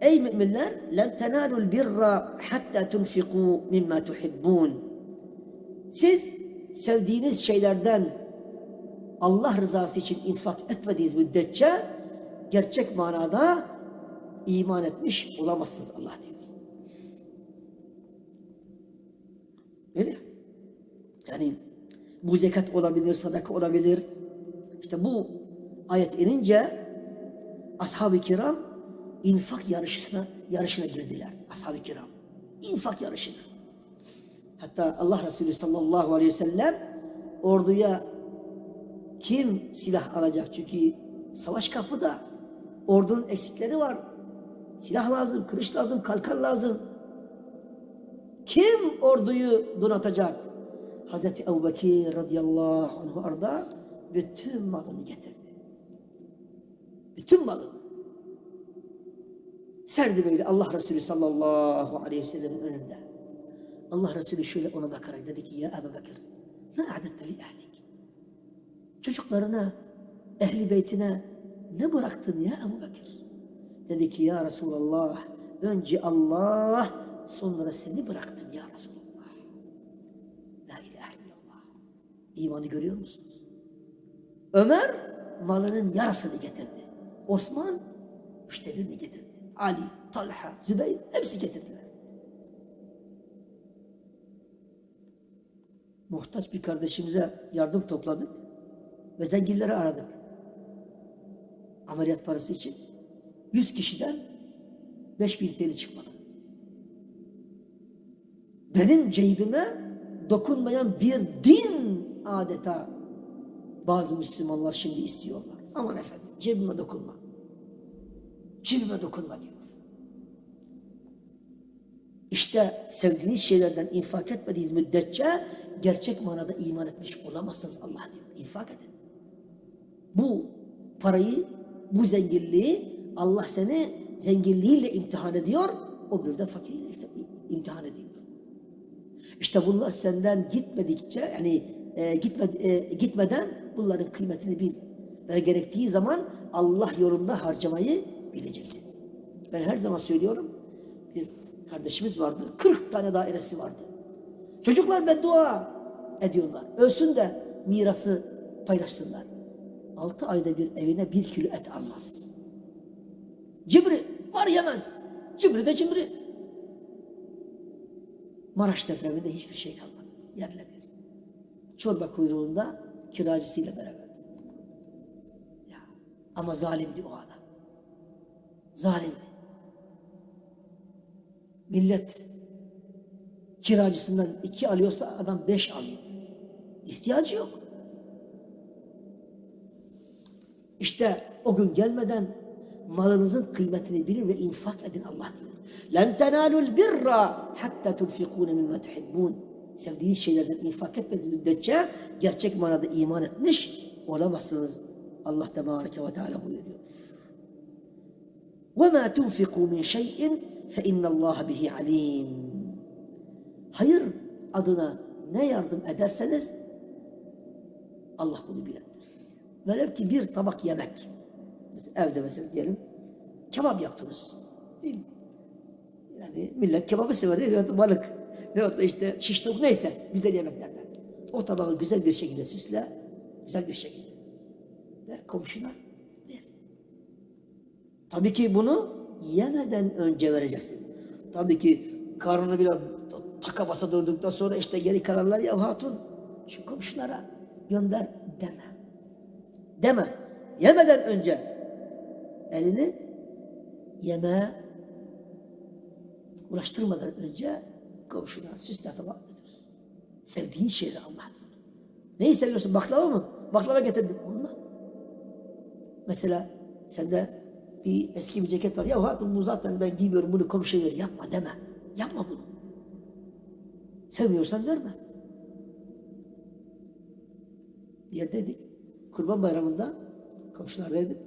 Ey müminler lem tenalul birra hatta tunfiku mimma tuhibbun. Siz sevdiğiniz şeylerden Allah rızası için infak etmediğiniz müddetçe gerçek manada iman etmiş olamazsınız Allah diyor. Öyle. Yani bu zekat olabilir, sadaka olabilir. İşte bu ayet inince ashab-ı kiram infak yarışına yarışına girdiler. Ashab-ı kiram. İnfak yarışına. Hatta Allah Resulü sallallahu aleyhi ve sellem orduya kim silah alacak? Çünkü savaş kapıda. Ordunun eksikleri var. Silah lazım, kılıç lazım, kalkan lazım. Kim orduyu donatacak? Hazreti Ebu Bekir radıyallahu anh arda bütün malını getirdi. Bütün malını. Serdi böyle Allah Resulü sallallahu aleyhi ve sellem'in önünde. Allah Resulü şöyle ona bakarak dedi ki ya Ebu Bekir ne adette li ehlik? Çocuklarına, ehli beytine ne bıraktın ya Ebu Bekir? Dedi ki ya Resulallah önce Allah sonra seni bıraktım ya Resulallah. La ilahe illallah. İmanı görüyor musunuz? Ömer malının yarısını getirdi. Osman üçte birini getirdi. Ali, Talha, Zübeyir hepsi getirdiler. Muhtaç bir kardeşimize yardım topladık ve zenginleri aradık. Ameliyat parası için. 100 kişiden 5000 TL çıkmadı. Benim ceybime dokunmayan bir din adeta bazı Müslümanlar şimdi istiyorlar. Aman efendim cebime dokunma. Cebime dokunma diyor. İşte sevdiğiniz şeylerden infak etmediğiniz müddetçe gerçek manada iman etmiş olamazsınız Allah diyor. İnfak edin. Bu parayı, bu zenginliği Allah seni zenginliğiyle imtihan ediyor. O bir de fakirliğiyle imtihan ediyor. İşte bunlar senden gitmedikçe yani e, gitme, e, gitmeden bunların kıymetini bil. Ve gerektiği zaman Allah yolunda harcamayı bileceksin. Ben her zaman söylüyorum. Bir kardeşimiz vardı. 40 tane dairesi vardı. Çocuklar beddua ediyorlar. Ölsün de mirası paylaşsınlar. 6 ayda bir evine bir kilo et almaz. Cibri var yemez. Cibri de cibri. Maraş depreminde hiçbir şey kalmadı. Yerle bir. Çorba kuyruğunda kiracısıyla beraber. Ya. Ama zalimdi o adam Zalimdi. Millet kiracısından iki alıyorsa adam beş alıyor. İhtiyacı yok. İşte o gün gelmeden malınızın kıymetini bilin ve infak edin Allah diyor. لَنْ تَنَالُوا الْبِرَّ حَتَّى تُنْفِقُونَ مِمَّا تُحِبُّونَ Sevdiğiniz şeylerden infak etmediğiniz müddetçe gerçek manada iman etmiş olamazsınız. Allah Tebareke ve Teala buyuruyor. وَمَا تُنْفِقُوا مِنْ شَيْءٍ فَاِنَّ اللّٰهَ بِهِ عَلِيمٌ Hayır adına ne yardım ederseniz Allah bunu bilendir. Velev ki bir tabak yemek. Evde mesela diyelim kebap yaptınız. Yani millet kebabı sever değil mi? Balık. Veyahut da işte şiş tavuk neyse güzel yemeklerden. O tabağı güzel bir şekilde süsle. Güzel bir şekilde. Ve komşuna ver. Tabii ki bunu yemeden önce vereceksin. Tabii ki karnını biraz taka basa durduktan sonra işte geri kalanlar ya hatun şu komşulara gönder deme. Deme. Yemeden önce elini yemeğe uğraştırmadan önce komşuna süsle tabak götür. Sevdiğin şeyler Allah. Neyi seviyorsun? Baklava mı? Baklava getirdim. Onunla. Mesela sende bir eski bir ceket var. Ya hatun bu zaten ben giymiyorum bunu komşuya ver. Yapma deme. Yapma bunu. Sevmiyorsan verme. Bir yerdeydik. Kurban bayramında komşulardaydık.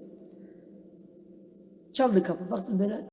Çaldı kapı. Baktım böyle